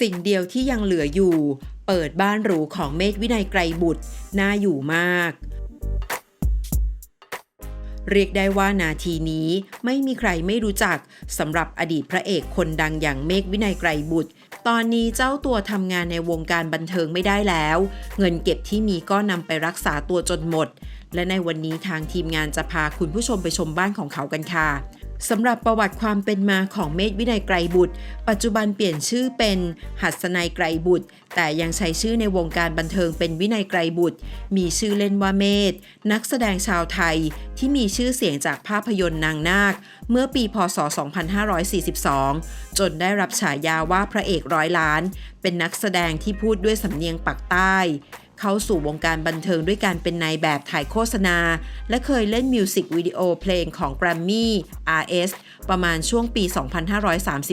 สิ่งเดียวที่ยังเหลืออยู่ เปิดบ้านหรูของเมธวินัยไกรบุตร น่าอยู่มาก เรียกได้ว่านาทีนี้ไม่มีใครไม่รู้จักสำหรับอดีตพระเอกคนดังอย่างเมฆวินัยไกรบุตร ตอนนี้เจ้าตัวทำงานในวงการบันเทิงไม่ได้แล้ว เงินเก็บที่มีก็นำไปรักษาตัวจนหมด และในวันนี้ทางทีมงานจะพาคุณผู้ชมไปชมบ้านของเขากันค่ะ สำหรับประวัติความเป็นมาของเมธวินัยไกรบุตร ปัจจุบันเปลี่ยนชื่อเป็นหัสนัยไกรบุตร แต่ยังใช้ชื่อในวงการบันเทิงเป็นวินัยไกรบุตร มีชื่อเล่นว่าเมธนักแสดงชาวไทยที่มีชื่อเสียงจากภาพยนตร์นางนาค เมื่อปีพศ 2542 จนได้รับฉายาว่าพระเอกร้อยล้าน เป็นนักแสดงที่พูดด้วยสำเนียงปักใต้ เข้าสู่วงการบันเทิงด้วยการเป็นนายแบบถ่ายโฆษณา และเคยเล่นมิวสิกวิดีโอเพลงของ Grammy RS ประมาณช่วงปี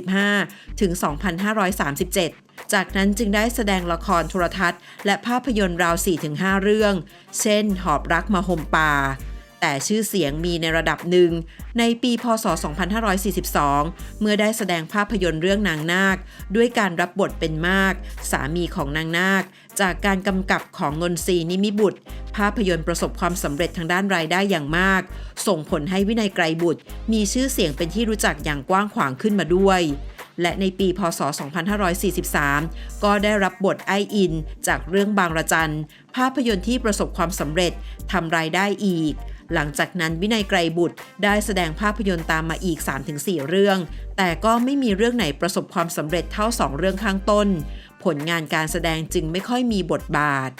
2535 ถึง 2537 จากนั้นจึงได้แสดงละครโทรทัศน์ และภาพยนตร์ราว 4-5 เรื่อง เช่น หอบรักมาห่มป่า แต่ชื่อเสียงมีในระดับหนึ่ง ในปีพศ 2542 เมื่อได้แสดงภาพยนตร์เรื่องนางนาค ด้วยการรับบทเป็นมาก สามีของนางนาค จากการกำกับของนนทรีนิมิบุตร ภาพยนตร์ประสบความสำเร็จทางด้านรายได้อย่างมาก ส่งผลให้วินัยไกรบุตร มีชื่อเสียงเป็นที่รู้จักอย่างกว้างขวางขึ้นมาด้วย และในปีพศ 2543 ก็ได้รับบทไออิน จากเรื่องบางระจัน ภาพยนตร์ที่ประสบความสำเร็จทำรายได้อีก หลังจากนั้นวินัยไกรบุตรได้แสดงภาพยนตร์ตามมาอีก 3-4 เรื่อง แต่ก็ไม่มีเรื่องไหนประสบความสำเร็จเท่า 2 เรื่องข้างต้น ผลงานการแสดงจึงไม่ค่อยมีบทบาท